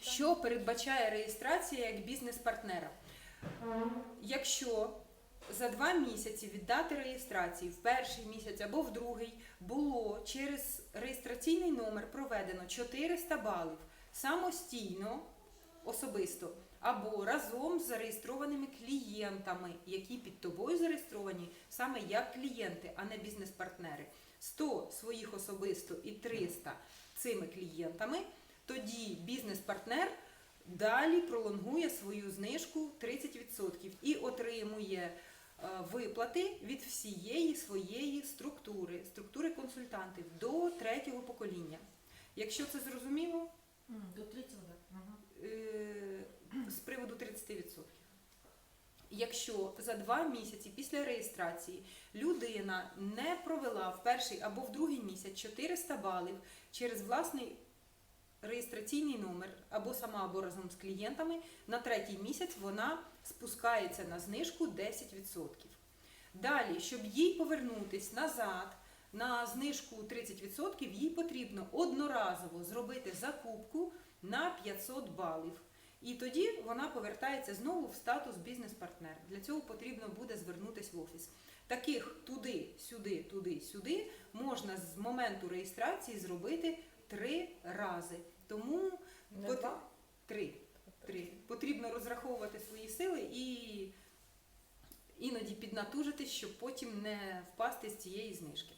Що передбачає реєстрація як бізнес-партнера? Якщо за два місяці від дати реєстрації в перший місяць або в другий було через реєстраційний номер проведено 400 балів самостійно, особисто, або разом з зареєстрованими клієнтами, які під тобою зареєстровані саме як клієнти, а не бізнес-партнери. 100 своїх особисто і 300 цими клієнтами, тоді бізнес-партнер далі пролонгує свою знижку 30% і отримує е, виплати від всієї своєї структури, структури консультантів до третього покоління. Якщо це зрозуміло, До третього, так. Ага. е, з приводу 30%. Якщо за два місяці після реєстрації людина не провела в перший або в другий місяць 400 балів через власний реєстраційний номер або сама, або разом з клієнтами, на третій місяць вона спускається на знижку 10%. Далі, щоб їй повернутись назад на знижку 30%, їй потрібно одноразово зробити закупку на 500 балів. І тоді вона повертається знову в статус бізнес-партнер. Для цього потрібно буде звернутися в офіс. Таких туди, сюди, туди, сюди можна з моменту реєстрації зробити три. Тому Не пот- два? три. три. Потрібно розраховувати свої сили і іноді піднатужитись, щоб потім не впасти з цієї знижки.